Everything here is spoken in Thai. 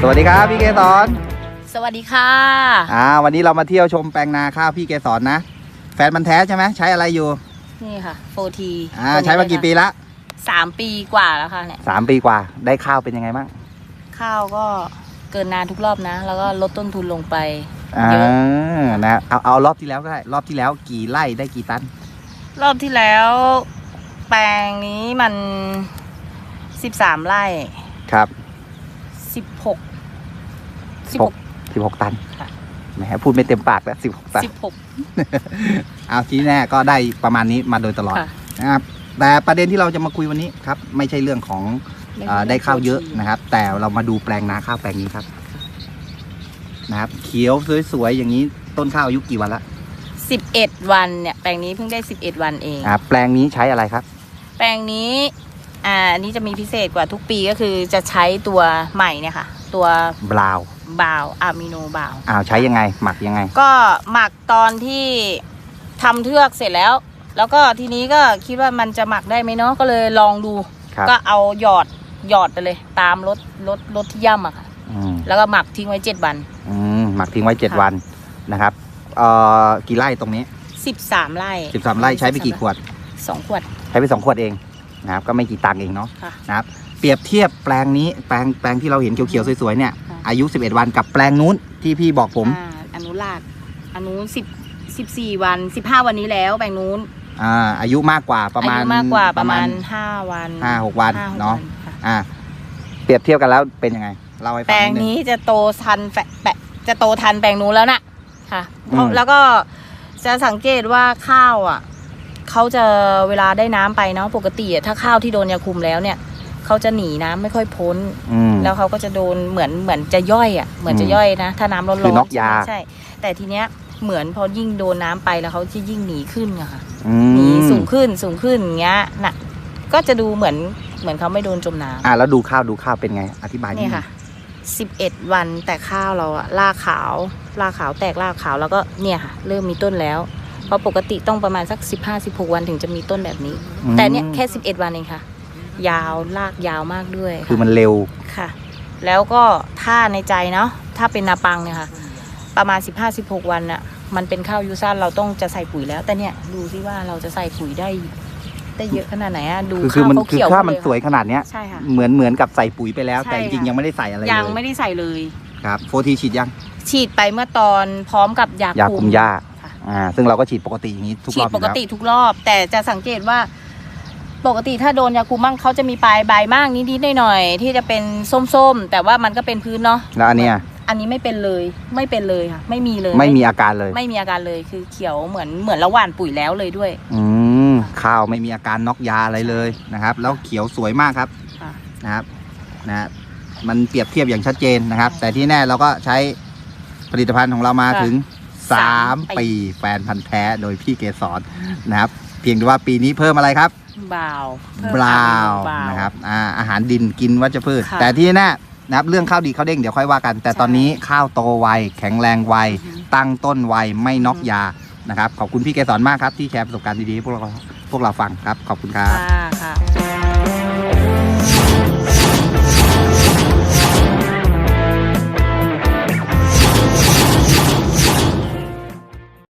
สวัสดีครับพี่เกสรสวัสดีค่ะ อ่า วันนี้เรามาเที่ยวชมแปลงนาข้าวพี่เกสรนะ แฟนมันธุ์แท้ใช่ไหมใช้อะไรอยู่ นี่ค่ะโฟทีอ่า ใช้มากี่ปีละสามปีกว่าแล้วค่ะเนี่ยสามปีกว่า ได้ข้าวเป็นยังไงบ้าง ข้าวก็เกินนาทุกรอบนะ แล้วก็ลดต้นทุนลงไปอ่าเยอะนะเอาเอารอบที่แล้วก็ได้ รอบที่แล้วกี่ไร่ได้กี่ตัน รอบที่แล้ว แปลงนี้มันสิบสามไร่ ครับสิบหก สิบหก สิบหกตันค่ะ แหมพูดไม่เต็มปากแล้วสิบหกตัน สิบหก เอาที่แน่ก็ได้ประมาณนี้มาโดยตลอดค่ะ นะครับแต่ประเด็นที่เราจะมาคุยวันนี้ครับไม่ใช่เรื่องของเอ่อได้ข้าวเยอะนะครับ แต่เรามาดูแปลงนาข้าวแปลงนี้ครับนะครับเขียวสวยๆอย่างนี้ต้นข้าวอายุกี่วันละสิบเอ็ดวันเนี่ยแปลงนี้เพิ่งได้สิบเอ็ดวันเอง อ่าแปลงนี้ใช้อะไรครับ แปลงนี้อ่าอันนี้จะมีพิเศษกว่าทุกปีก็คือจะใช้ตัวใหม่เนี่ยค่ะ ตัวบราวน์ บาวอะมิโนบาว อ้าวใช้ยังไง หมักยังไง ก็หมักตอนที่ทำเทือกเสร็จแล้ว แล้วก็ทีนี้ก็คิดว่ามันจะหมักได้ไหมเนาะก็เลยลองดู ครับ ก็เอาหยอดหยอดไปเลย ตามรถรถรถที่ย่ำอะค่ะอืมแล้วก็หมักทิ้งไว้เจ็ดวัน อืมหมักทิ้งไว้เจ็ดค่ะ วันนะครับเอ่อกี่ไร่ตรงนี้สิบสามไร่สิบสามไร่ใช้ไปกี่ขวด สองขวด ใช้ไปสองขวดเองนะครับก็ไม่กี่ตังค์เองเนาะค่ะ นะครับเปรียบเทียบแปลงนี้แปลงแปลงที่เราเห็นเขียวๆสวยๆเนี่ยค่ะ อายุ 11 วันกับแปลงนู้นที่พี่บอกผมอ่าอนุราชอนุสิบสิบสี่วันสิบห้าวันนี้แล้วแปลงนู้นอ่าอายุมากกว่าประมาณอายุมากกว่าประมาณห้าวันห้าหกวันห้หกเนาะค่อ่าเปรียบเทียบกันแล้วเป็นยังไงเล่าให้ฟัแปลงงนิดนึงนี้จะโตทันแปะแปะจะโตทันแปลงนู้นแล้วน่ะค่ะเพราะอืมแล้วก็จะสังเกตว่าข้าวอะเขาจะเวลาได้น้ำไปเนาะปกติอะถ้าข้าวที่โดนยาคุมแล้วเนี่ย เขาจะหนีน้ำไม่ค่อยพ้น อืม แล้วเขาก็จะโดนเหมือนเหมือนจะย่อยอะเหมือนจะอืมย่อยนะ ถ้าน้ำร้อนๆคือน็อกยาใช่ไหมใช่ แต่ทีเนี้ยเหมือนพอยิ่งโดนน้ำไปแล้วเขาจะยิ่งหนีขึ้นอะค่ะอืหนีมสูงขึ้นสูงขึ้นอย่างเงี้ยน่ะก็จะดูเหมือนเหมือนเขาไม่โดนจมน้ำอ่าแล้วดูข้าวดูข้าวเป็นไง อธิบายนิดนี่นึงค่ะสิบเอ็ดวันแต่ข้าวเราอะรากขาวรากขาวแตกรากขาวแล้วก็เนี่ยค่ะ เริ่มมีต้นแล้ว เพราะปกติต้องประมาณสักสิบห้าสิบหกวันถึงจะมีต้นแบบนี้ อืมแต่เนี่ยแค่สิบเอ็ดวันเองค่ะ ยาวรากยาวมากด้วยคือมันเร็วค่ะ แล้วก็ถ้าในใจเนาะถ้าเป็นนาปังเนี่ยค่ะ ประมาณสิบห้าสิบหกวันอะมันเป็นข้าวยูซ่าเราต้องจะใส่ปุ๋ยแล้ว แต่เนี่ยดูซิว่าเราจะใส่ปุ๋ยได้ได้เยอะขนาดไหนอะดูคือคือข้าวมันเขาคือเขียวข้าวมันเลยสวยขนาดเนี้ย ใช่ค่ะ เหมือนเหมือนกับใส่ปุ๋ยไปแล้ว ใช่แต่จริงๆค่ะยังไม่ได้ใส่อะไรยังเลยไม่ได้ใส่เลย ครับโฟทีฉีดยังฉีดไปเมื่อตอนพร้อมกับยายาคุมหญ้าค่ะ อ่าซึ่งเราก็ฉีดปกติอย่างนี้ทุกฉีรดอบอปยู่กแล้วติทุกรอบ แต่จะสังเกตว่า ปกติถ้าโดนยาคุมบ้างเขาจะมีปลายใบมากนิดๆหน่อยๆที่จะเป็นส้มๆ แต่ว่ามันก็เป็นพื้นเนาะแล้วอันเนี้ยอันนี้ไม่เป็นเลยไม่เป็นเลยค่ะ ไม่มีเลยไม่มีอาการเลยไม่มีอาการเลยคือเขียวเหมือนเหมือนเราหว่านปุ๋ยแล้วเลยด้วย อืมข้าวไม่มีอาการน็อกยาอะไรเลยนะครับ แล้วเขียวสวยมากครับค่ะนะครับนะฮะมันเปรียบเทียบอย่างชัดเจนนะครับ แต่ที่แน่เราก็ใช้ผลิตภัณฑ์ของเรามาค่ะถึงสาม3ปีปีแฟนพันธ์แท้โดยพี่เกสรนะครับ เพียงแต่ว่าปีนี้เพิ่มอะไรครับบราวน์บราวน์บาวนะครับอ่าอาหารดินกินวัชพืช ค่ะแต่ที่แน่นะครับเรื่องข้าวดีข้าวเด้งเดี๋ยวค่อยว่ากัน แต่ใช่ตอนนี้ข้าวโตไวแข็งแรงไวอือฮึ ตั้งต้นไวไม่น็อกยานะครับขอบคุณพี่เกสรมากครับที่แชร์ประสบการณ์ดีๆให้พวกเราพวกเราฟังครับขอบคุณครับ ค่ะ